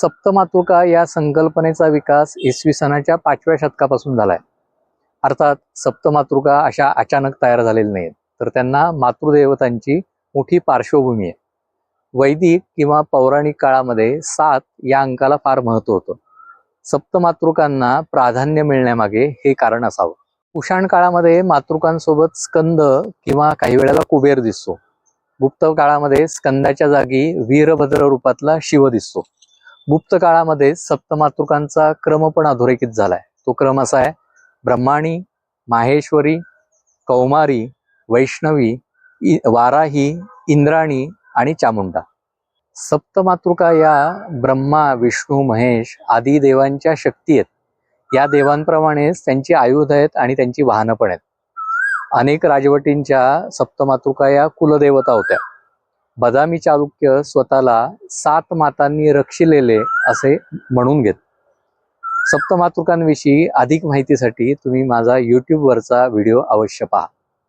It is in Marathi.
सप्तमातृका या संकल्पनेचा विकास इसवी सनाच्या पाचव्या शतकापासून झालाय. अर्थात सप्तमातृका अशा अचानक तयार झालेल्या नाहीत तर त्यांना मातृदेवतांची मोठी पार्श्वभूमी आहे. वैदिक किंवा पौराणिक काळामध्ये सात या अंकाला फार महत्त्व होतं. सप्तमातृकांना प्राधान्य मिळण्यामागे हे कारण असावं. कुशाण काळामध्ये मातृकांसोबत स्कंद किंवा काही वेळेला कुबेर दिसतो. गुप्त काळामध्ये स्कंदाच्या जागी वीरभद्र रूपातला शिव दिसतो. गुप्त काळामध्ये सप्तमातृकांचा क्रम पण अधोरेखित झालाय. तो क्रम असा आहे ब्रह्माणी माहेश्वरी कौमारी वैष्णवी इ- वाराही इंद्राणी आणि चामुंडा. सप्तमातृका या ब्रह्मा विष्णू महेश आदी देवांच्या शक्ती आहेत. या देवांप्रमाणेच त्यांची आयुध आहेत आणि त्यांची वाहनं पण आहेत. अनेक राजवटींच्या सप्तमातृका या कुलदेवता होत्या. बदामी चालुक्य स्वतःला सात मातांनी रक्षिलेले असे म्हणून घेत. सप्तमातृकांविषयी अधिक माहितीसाठी तुम्ही माझा यूट्यूबवरचा व्हिडिओ अवश्य पहा.